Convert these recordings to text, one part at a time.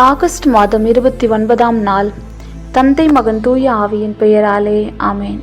August மாதம் இருபத்தி ஒன்பதாம் நாள் தந்தை மகன் தூய ஆவியின் பெயராலே ஆமேன்.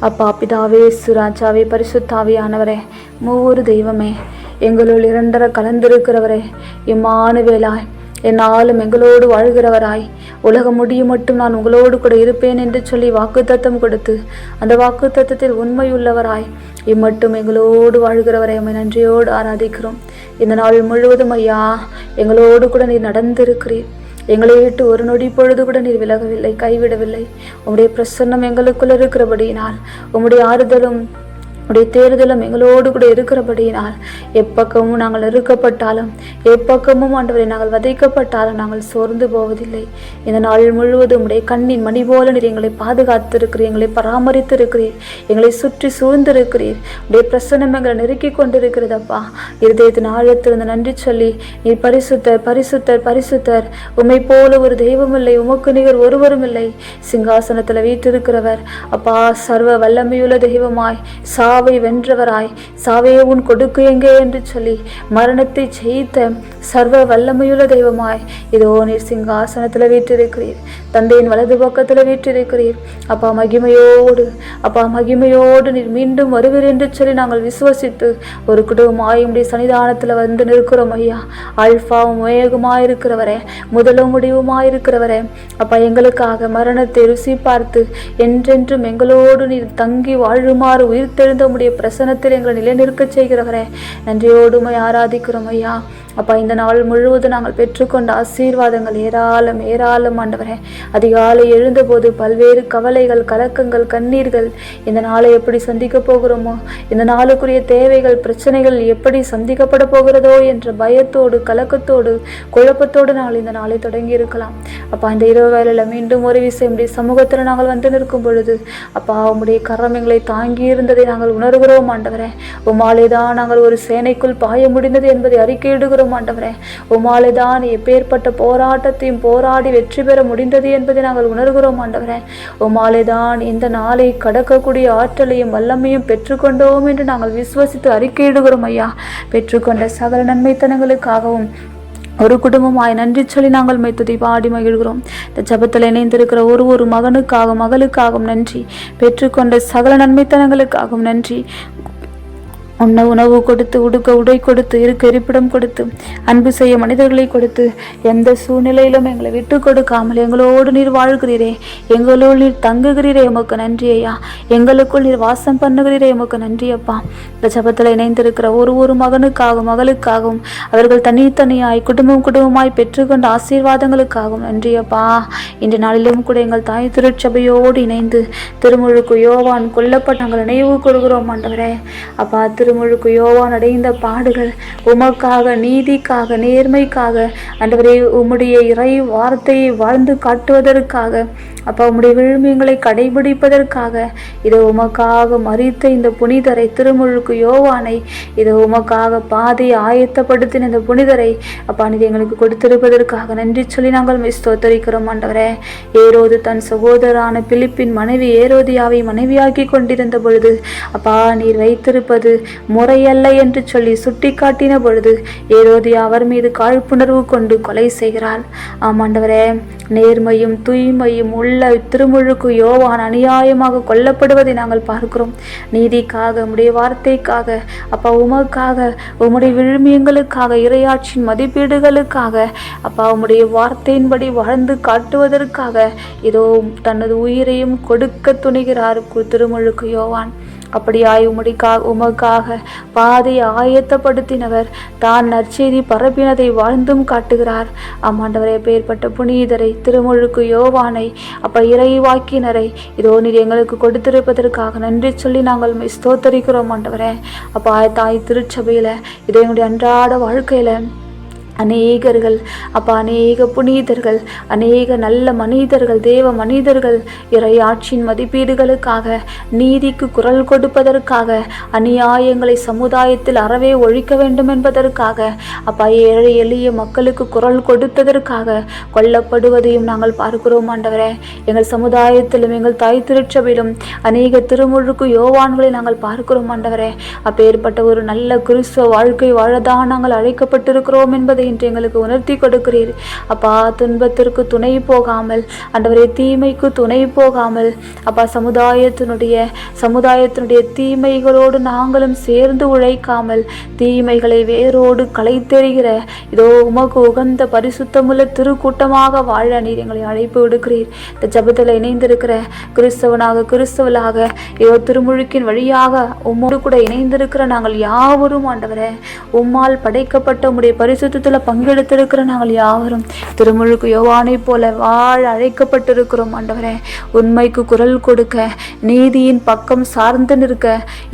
அப்பா பிதாவே சுராஜாவே பரிசுத்தாவே ஆனவரே மூவொரு தெய்வமே எங்களுள் இரண்டர கலந்திருக்கிறவரே இம்மானுவேலாய் என்னாலும் எங்களோடு வாழ்கிறவராய் உலகம் முடியும் மட்டும் நான் உங்களோடு கூட இருப்பேன் என்று சொல்லி வாக்குத்தத்தம் கொடுத்து அந்த வாக்குத்தத்தத்தில் உண்மையுள்ளவராய் இம்மட்டும் எங்களோடு வாழ்கிறவரை அம்மை நன்றியோடு ஆராதிக்கிறோம். இந்த நாள் முழுவதும் ஐயா எங்களோடு கூட நீர் நடந்திருக்கிறீர். எங்களை விட்டு ஒரு நொடி பொழுது கூட நீர் விலகவில்லை கைவிடவில்லை. உம்முடைய பிரசன்னம் எங்களுக்குள்ள இருக்கிறபடியினால் உம்முடைய ஆறுதலும் உடைய தேர்தலும் எங்களோடு கூட இருக்கிறபடியினால் எப்பக்கமும் நாங்கள் நெருக்கப்பட்டாலும் எப்பக்கமும் ஆண்டவரை நாங்கள் வதைக்கப்பட்டாலும் நாங்கள் சோர்ந்து போவதில்லை. இந்த நாள் முழுவதும் உடைய கண்ணின் மணி போல நீர் எங்களை பாதுகாத்திருக்கிறீர் எங்களை பராமரித்திருக்கிறீர் எங்களை சுற்றி சூழ்ந்திருக்கிறீர். உடைய பிரசன்னம் எங்களை நெருக்கி கொண்டிருக்கிறதப்பா இருதயத்தின் ஆழத்திலிருந்து நன்றி சொல்லி நீர் பரிசுத்தர் பரிசுத்தர் பரிசுத்தர். உமை போல ஒரு தெய்வம் இல்லை உமக்கு நிகர் ஒருவரும் இல்லை. சிங்காசனத்தில் வீற்றிருக்கிறவர் அப்பா சர்வ வல்லமையுள்ள தெய்வமாய் சா சாவை வென்றவராய் சாவே உன் கொடுக்கு எங்கே என்று சொல்லி மரணத்தை ஜெயித்த சர்வ வல்லமையுள்ள தெய்வமாய் இதோ நீர் சிங்காசனத்தில் வீற்றிருக்கிறீர் தந்தையின் வலது பக்கத்தில் வீற்றிருக்கிறீர். அப்பா மகிமையோடு அப்பா மகிமையோடு நீர் மீண்டும் வருவீர் என்று சொல்லி நாங்கள் விசுவசித்து ஒரு குடும்பமாய் உடைய சன்னிதானத்தில் வந்து நிற்கிறோம் ஐயா. அல்பாவும் வேகமாக இருக்கிறவரே முதலும் முடிவுமாய் இருக்கிறவரே அப்பா எங்களுக்காக மரணத்தை ருசி பார்த்து என்றென்றும் எங்களோடு நீர் தங்கி வாழுமாறு உயிர்த்தெழுந்து உம்முடைய உடைய பிரசனத்தில் எங்களை நிலைநிறுக்கச் செய்கிறவரே. நன்றியோடு உம்மை ஆராதிக்கிறோம் ஐயா. அப்பா இந்த நாள் முழுவதும் நாங்கள் பெற்றுக்கொண்ட ஆசீர்வாதங்கள் ஏராளம் ஏராளம் ஆண்டவரே. அதிகாலை எழுந்தபோது பல்வேறு கவலைகள் கலக்கங்கள் கண்ணீர்கள் இந்த நாளை எப்படி சந்திக்க போகிறோமோ இந்த நாளுக்குரிய தேவைகள் பிரச்சனைகள் எப்படி சந்திக்கப்பட போகிறதோ என்ற பயத்தோடு கலக்கத்தோடு குழப்பத்தோடு நாங்கள் இந்த நாளை தொடங்கி இருக்கலாம் அப்பா இந்த இரவு வேலையில் மீண்டும் ஒரு விஷயம் சமூகத்தில் நாங்கள் வந்து நிற்கும் பொழுது அப்பா உம்முடைய கரம் எங்களை தாங்கி இருந்ததை நாங்கள் உணர்கிறோம் ஆண்டவரே. உமாலே தான் நாங்கள் ஒரு சேனைக்குள் பாய முடிந்தது என்பதை அறிக்கையிடுகிறோம். ஆண்டவரே உமாலே தான் எப்பேற்பட்ட போராட்டத்தையும் போராடி வெற்றி பெற முடிந்தது என்பதை நாங்கள் உணர்கிறோம் ஆண்டவரே உமாலே தான் இந்த நாளை கடக்கக்கூடிய ஆற்றலையும் வல்லமையும் பெற்றுக்கொண்டோம் என்று நாங்கள் விசுவசித்து அறிக்கையிடுகிறோம் ஐயா. பெற்றுக்கொண்ட சகல நன்மைத்தனங்களுக்காகவும் ஒரு குடும்பமாய் நன்றி சொல்லி நாங்கள் மைத்துதி பாடி மகிழ்கிறோம். இந்த ஜபத்தில் இணைந்திருக்கிற ஒரு ஒரு மகனுக்காகவும் மகளுக்காகவும் நன்றி. பெற்றுக்கொண்ட சகல நன்மைத்தனங்களுக்காகவும் நன்றி. உண்ண உணவு கொடுத்து உடுக்க உடை கொடுத்து இருக்க இருப்பிடம் கொடுத்து அன்பு செய்ய மனிதர்களை கொடுத்து எந்த சூழ்நிலையிலும் எங்களை விட்டு கொடுக்காமல் எங்களோடு நீர் வாழ்கிறீரே. எங்களோடு நீர் தங்குகிறீரே எமக்கு நன்றி ஐயா. எங்களுக்குள் நீர் வாசம் பண்ணுகிறீரே எமக்கு நன்றி அப்பா. இந்த ஜபத்தில் இணைந்திருக்கிற ஒரு ஒரு மகனுக்காகவும் மகளுக்காகவும் அவர்கள் தனித்தனியாய் குடும்பம் குடும்பமாய் பெற்றுக்கொண்ட ஆசீர்வாதங்களுக்காகவும் நன்றி அப்பா. இன்று நாளிலும் கூட எங்கள் தாய் திருச்சபையோடு இணைந்து திருமுழுக்கு யோவான் கொல்லப்பட்ட நாங்கள் நினைவு கொள்கிறோம் ஆண்டவரே. அப்பா திருமுழுக்கு யோவான் அடைந்த பாடுகள் உமக்காக நீதிக்காக நேர்மைக்காக. ஆண்டவரே உம்முடைய இறை வார்த்தையை வாழ்ந்து காட்டுவதற்காக அப்பா உம்முடைய விழுமியங்களை கடைபிடிப்பதற்காக. இதை உமக்காக மறித்த இந்த புனிதரை திருமுழுக்கு யோவானை இதை உமக்காக பாதையை ஆயத்தப்படுத்தின இந்த புனிதரை அப்பா நீதி எங்களுக்கு கொடுத்திருப்பதற்காக நன்றி சொல்லி நாங்கள் உம்மை ஸ்தோத்தரிக்கிறோம் ஆண்டவரே. ஏரோது தன் சகோதரான பிலிப்பின் மனைவி ஏரோதியாவை மனைவியாக்கி கொண்டிருந்த பொழுது அப்பா நீர் வைத்திருப்பது முறையல்ல என்று சொல்லி சுட்டிக்காட்டின பொழுது ஏரோதி அவர் மீது காழ்ப்புணர்வு கொண்டு கொலை செய்கிறாள். ஆமாண்டவரே நேர்மையும் தூய்மையும் உள்ள திருமுழுக்கு யோவான் அநியாயமாக கொல்லப்படுவதை நாங்கள் பார்க்கிறோம். நீதிக்காக உடைய வார்த்தைக்காக அப்பா உமக்காக உம்முடைய விழுமியங்களுக்காக இரையாற்றின் மதிப்பீடுகளுக்காக அப்பா உம்முடைய வார்த்தையின்படி வாழ்ந்து காட்டுவதற்காக இதோ தனது உயிரையும் கொடுக்க துணிகிறார் கு- திருமுழுக்கு யோவான். அப்படியாய் உமடிக்கா உமக்காக பாதையை ஆயத்தப்படுத்தினவர். தான் நற்செய்தி பரப்பினதை வாழ்ந்தும் காட்டுகிறார். ஆமாண்டவரே பெயர்பட்ட புனிதரை திருமுழுக்கு யோவானை அப்ப இறைவாக்கினரை இதோ நீர் எங்களுக்கு கொடுத்திருப்பதற்காக நன்றி சொல்லி நாங்கள் ஸ்தோத்தரிக்கிறோம் ஆண்டவரே அப்பா தாய் திருச்சபையில் இதோ எங்களுடைய அன்றாட வாழ்க்கையில் அநேகர்கள் அப்போ அநேக புனிதர்கள் அநேக நல்ல மனிதர்கள் தேவ மனிதர்கள் இறையாட்சியின் மதிப்பீடுகளுக்காக நீதிக்கு குரல் கொடுப்பதற்காக அநியாயங்களை சமுதாயத்தில் அறவே ஒழிக்க வேண்டும் என்பதற்காக அப்பா ஏழை எளிய மக்களுக்கு குரல் கொடுத்ததற்காக கொல்லப்படுவதையும் நாங்கள் பார்க்கிறோம் ஆண்டவரே. எங்கள் சமுதாயத்திலும் எங்கள் தாய் திருச்சபையிலும் அநேக திருமுழுக்கு யோவான்களை நாங்கள் பார்க்கிறோம் ஆண்டவரே. அப்பேற்பட்ட ஒரு நல்ல கிறிஸ்துவ வாழ்க்கை வாழதான் நாங்கள் அழைக்கப்பட்டிருக்கிறோம் என்பதை என்று எங்களுக்கு உணர்த்தி கொடுக்கிறீர். அப்பா துன்பத்திற்கு துணை போகாமல் ஆண்டவரே தீமைக்கு துணை போகாமல் அப்பா சமுதாயத்தினுடைய சமுதாயத்தினுடைய தீமைகளோடு நாங்களும் சேர்ந்து உழைக்காமல் தீமைகளை வேரோடு களைத்தெறிகிற இதோ உமக்கு உகந்த பரிசுத்தமுள்ள திருக்கூட்டமாக வாழ நீர் எங்களை அழைப்பு விடுக்கிறீர். இந்த ஜபத்தில் இணைந்திருக்கிற கிறிஸ்தவனாக கிறிஸ்தவளாக இதோ திருமுழுக்கின் வழியாக உம்மோடு கூட இணைந்திருக்கிற நாங்கள் யாவரும் ஆண்டவரே உம்மால் படைக்கப்பட்ட உம்முடைய பரிசுத்தத்தில் பங்கெடுத்திருக்கிற நாங்கள் யாவரும் திருமுழுக்கு யோவானை போல வாழ அழைக்கப்பட்டிருக்கிறோம். ஆண்டவரே உண்மைக்கு குரல் கொடுக்க நீதியின் பக்கம் சார்ந்து நிற்க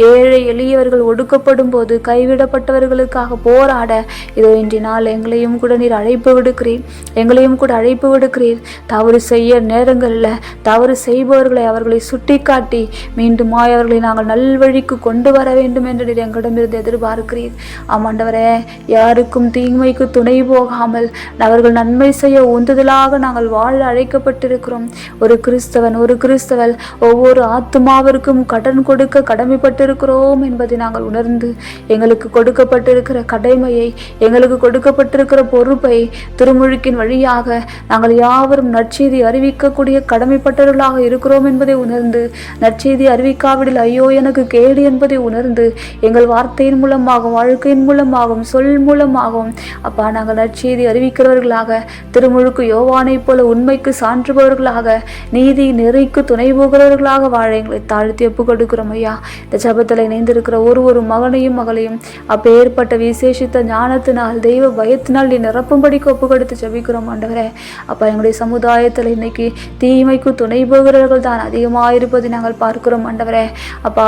ஏழை எளியவர்கள் ஒடுக்கப்படும் போது கைவிடப்பட்டவர்களுக்காக போராட இதோ இன்றைய நாள் எங்களையும் கூட நீர் அழைப்பு விடுக்கிறீர். எங்களையும் கூட அழைப்பு விடுக்கிறீர். தவறு செய்ய நேரங்களில் தவறு செய்பவர்களை அவர்களை சுட்டிக்காட்டி மீண்டுமாய் அவர்களை நாங்கள் நல்வழிக்கு கொண்டு வர வேண்டும் என்று நீர் எங்களிடமிருந்து எதிர்பார்க்கிறீர். ஆமாண்டவரே யாருக்கும் தீமைக்கு துணை போகாமல் அவர்கள் நன்மை செய்ய உந்துதலாக நாங்கள் வாழ அழைக்கப்பட்டிருக்கிறோம். ஒரு கிறிஸ்தவன் ஒரு கிறிஸ்தவல் ஒவ்வொரு ஆத்மாவிற்கும் கடன் கொடுக்க கடமைப்பட்டிருக்கிறோம் என்பதை நாங்கள் உணர்ந்து எங்களுக்கு கொடுக்கப்பட்டிருக்கிற கடமையை எங்களுக்கு கொடுக்கப்பட்டிருக்கிற பொறுப்பை திருமுழுக்கின் வழியாக நாங்கள் யாவரும் நற்செய்தி அறிவிக்கக்கூடிய கடமைப்பட்டவர்களாக இருக்கிறோம் என்பதை உணர்ந்து நற்செய்தி அறிவிக்காவிடில் ஐயோ எனக்கு கேடு என்பதை உணர்ந்து எங்கள் வார்த்தையின் மூலமாகவும் வாழ்க்கையின் மூலமாகவும் சொல் மூலமாகவும் அப்பா நாங்கள் நற்செய்தி அறிவிக்கிறவர்களாக திருமுழுக்கு யோவானைப் போல உண்மைக்கு சான்றுபவர்களாக நீதி நெறிக்கு துணை போகிறவர்களாக வாழ எங்களை தாழ்த்தி ஒப்பு கொடுக்கிறோம் ஐயா. இந்த ஜபத்தில் இணைந்திருக்கிற ஒரு ஒரு மகனையும் மகளையும் அப்பேற்பட்ட விசேஷித்த ஞானத்தினால் தெய்வ பயத்தினால் நீ நிரப்பும்படிக்கு ஒப்பு கொடுத்து ஜபிக்கிறோம் ஆண்டவரே. அப்பா எங்களுடைய சமுதாயத்தில் இன்னைக்கு தீமைக்கு துணை போகிறவர்கள் தான் அதிகமாக இருப்பதை நாங்கள் பார்க்கிறோம் ஆண்டவரே. அப்பா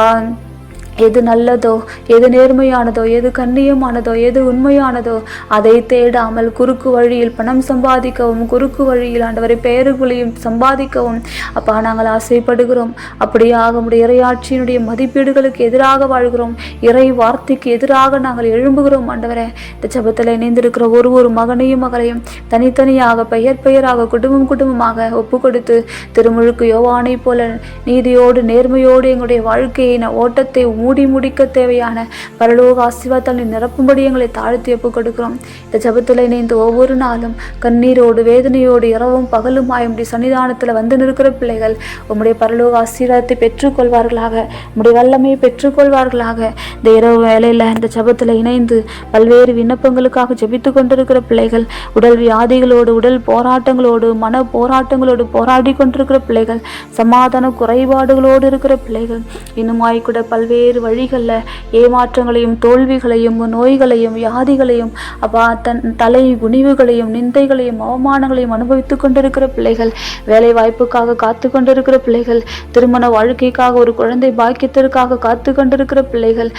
எது நல்லதோ எது நேர்மையானதோ எது கண்ணியமானதோ எது உண்மையானதோ அதை தேடாமல் குறுக்கு வழியில் பணம் சம்பாதிக்கவும் குறுக்கு வழியில் ஆண்டவரை பெயர்களையும் சம்பாதிக்கவும். அப்பா நாங்கள் ஆசைப்படுகிறோம். அப்படியாக உடைய இறையாட்சியினுடைய மதிப்பீடுகளுக்கு எதிராக வாழ்கிறோம். இறை வார்த்தைக்கு எதிராக நாங்கள் எழும்புகிறோம் ஆண்டவரே. இந்த ஜபத்தில் இணைந்திருக்கிற ஒரு ஒரு மகனையும் மகளையும் தனித்தனியாக பெயர் பெயராக குடும்பம் குடும்பமாக ஒப்பு கொடுத்து திருமுழுக்கு யோவானை போல நீதியோடு நேர்மையோடு எங்களுடைய வாழ்க்கையை ஓட்டத்தை மூடி முடிக்க தேவையான பரலோக ஆசீர்வாதத்தால் நீ நிரப்பும்படி எங்களை தாழ்த்தி ஒப்புக் கொடுக்கிறோம். இந்த ஜபத்தில் இணைந்து ஒவ்வொரு நாளும் கண்ணீரோடு வேதனையோடு இரவும் பகலுமாய் உம்முடைய சன்னிதானத்தில் வந்து நிற்கிற பிள்ளைகள் உம்முடைய பரலோக ஆசீர்வாதத்தை பெற்றுக்கொள்வார்களாக உம்முடைய வல்லமையை பெற்றுக்கொள்வார்களாக. இந்த இரவு வேலையில் இந்த ஜபத்தில் இணைந்து பல்வேறு விண்ணப்பங்களுக்காக ஜபித்து கொண்டிருக்கிற பிள்ளைகள் உடல் வியாதிகளோடு உடல் போராட்டங்களோடு மன போராட்டங்களோடு போராடி கொண்டிருக்கிற பிள்ளைகள் சமாதான குறைபாடுகளோடு இருக்கிற பிள்ளைகள் இன்னுமாய் கூட பல்வேறு வழிகளில் ஏமாற்றங்களையும் தோல்விகளையும் நோய்களையும் வியாதிகளையும் அப்பா தன் தலை குனிவுகளையும் நிந்தைகளையும் அவமானங்களையும் அனுபவித்து கொண்டிருக்கிற பிள்ளைகள் வேலை வாய்ப்புக்காக காத்து கொண்டிருக்கிற பிள்ளைகள் திருமண வாழ்க்கைக்காக ஒரு குழந்தை பாக்கியத்திற்காக காத்து கொண்டிருக்கிற பிள்ளைகள்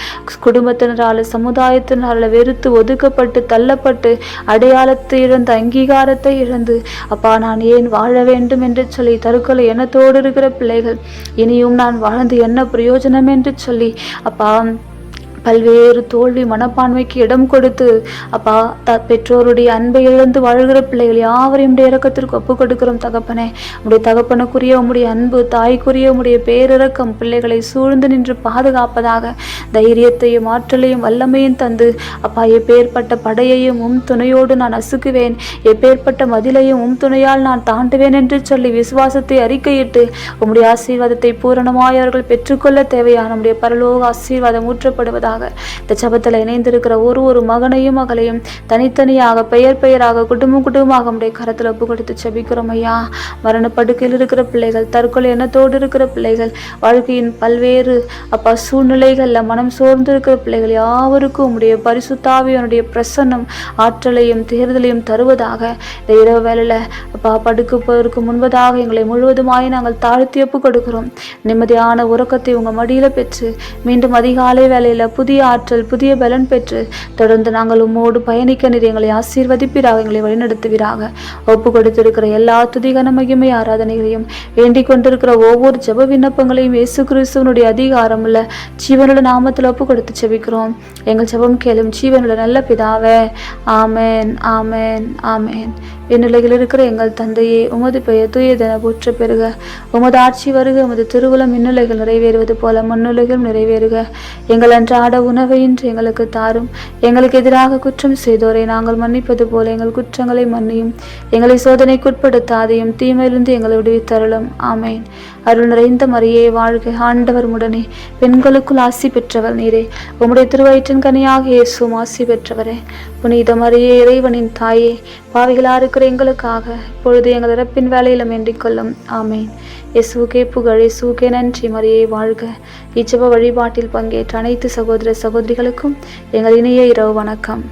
குடும்பத்தினரால் சமுதாயத்தினரால் வெறுத்து ஒதுக்கப்பட்டு தள்ளப்பட்டு அடையாளத்தை இழந்து அங்கீகாரத்தை இழந்து அப்பா நான் ஏன் வாழ வேண்டும் என்று சொல்லி தற்கொலை எண்ணத்தோடு இருக்கிற பிள்ளைகள் இனியும் நான் வாழ்ந்து என்ன பிரயோஜனம் என்று சொல்லி அப்பா பல்வேறு தோல்வி மனப்பான்மைக்கு இடம் கொடுத்து அப்பா த பெற்றோருடைய அன்பை இழந்து வாழ்கிற பிள்ளைகள் யாவரையும் உடைய இறக்கத்திற்கு ஒப்பு கொடுக்கிறோம் தகப்பனே. உடைய தகப்பனுக்குரிய உம்முடைய அன்பு தாய்க்குரிய உம்முடைய பேரிறக்கம் பிள்ளைகளை சூழ்ந்து நின்று பாதுகாப்பதாக தைரியத்தையும் ஆற்றலையும் வல்லமையும் தந்து அப்பா எப்பேற்பட்ட படையையும் உம் துணையோடு நான் அசுக்குவேன். எப்பேற்பட்ட மதிலையும் உம் துணையால் நான் தாண்டுவேன் என்று சொல்லி விசுவாசத்தை அறிக்கையிட்டு உம்முடைய ஆசீர்வாதத்தை பூரணமாய் அவர்கள் பெற்றுக்கொள்ள தேவையான நம்முடைய பரலோக ஆசீர்வாதம் ஊற்றப்படுவதாக இந்த ஜபத்தில் இணைந்திருக்கிற ஒரு ஒரு மகனையும் மகளையும் தனித்தனியாக பெயர் பெயராக குடும்பம் குடும்பமாக நம்முடைய கரத்தில் ஒப்பு கொடுத்து செபிக்கிறோம் ஐயா. மரணப்படுக்கையில் இருக்கிற பிள்ளைகள் தற்கொலை எண்ணத்தோடு இருக்கிற பிள்ளைகள் வாழ்க்கையின் பல்வேறு அப்பா சூழ்நிலைகளில் மனம் சோர்ந்து இருக்கிற பிள்ளைகள் யாவருக்கும் உடைய பரிசுத்தாவியனுடைய பிரசன்னம் ஆற்றலையும் தேர்தலையும் தருவதாக இந்த இரவு வேளையில் அப்பா படுக்க போவதற்கு முன்பதாக எங்களை முழுவதுமாய் நாங்கள் தாழ்த்தி ஒப்பு கொடுக்கிறோம். நிம்மதியான உறக்கத்தை உங்கள் மடியில் பெற்று மீண்டும் அதிகாலை வேலையில் புதிய ஆற்றல் புதிய பலன் பெற்று தொடர்ந்து நாங்கள் உம்மோடு பயணிக்க நீர் எங்களை ஆசீர்வதிப்பீராக எங்களை வழிநடத்துவீராக. ஒப்பு கொடுத்திருக்கிற எல்லா துதிகன மகிமை ஆராதனைகளையும் வேண்டிக் கொண்டிருக்கிற ஒவ்வொரு ஜப விண்ணப்பங்களையும் இயேசு கிறிஸ்துவனுடைய அதிகாரமுள்ள ஜீவனுள்ள நாமத்தில் ஒப்பு கொடுத்து ஜெபிக்கிறோம். எங்கள் ஜபம் கேளும் ஜீவனுள்ள நல்ல பிதாவே. ஆமென் ஆமேன் ஆமேன். இந்நிலையில் இருக்கிற எங்கள் தந்தையே உமது பெயர் தூயதென போற்ற பெறுக. உமது ஆட்சி வருக உமது திருவுளம் விண்ணுலகில் நிறைவேறுவது போல மண்ணுலகிலும் நிறைவேறுக. எங்கள் அன்றாட உணவை இன்று எங்களுக்கு தாரும். எங்களுக்கு எதிராக குற்றம் செய்தோரை நாங்கள் மன்னிப்பது போல எங்கள் குற்றங்களை மன்னியும். எங்களை சோதனைக்குட்படுத்தாதையும் தீமையிலிருந்து எங்களை விடுவித்தருளும். ஆமேன். அருள் நிறைந்த மரியே வாழ்க ஆண்டவர் உடனே. பெண்களுக்குள் ஆசி பெற்றவர் நீரே. உம்முடைய திருவயிற்றின் கனியாக இயேசுவும் ஆசி பெற்றவரே. புனித மரியே இறைவனின் தாயே பாவிகளாக இருக்கிற எங்களுக்காக இப்பொழுது எங்கள் இறப்பின் வேலையிலும் வேண்டிக் கொள்ளும். ஆமேன். எசுகே புகழ் எசுகே நன்றி. மரியே வாழ்க. இச்சப வழிபாட்டில் பங்கேற்ற அனைத்து சகோதர சகோதரிகளுக்கும் எங்கள் இணைய இரவு வணக்கம்.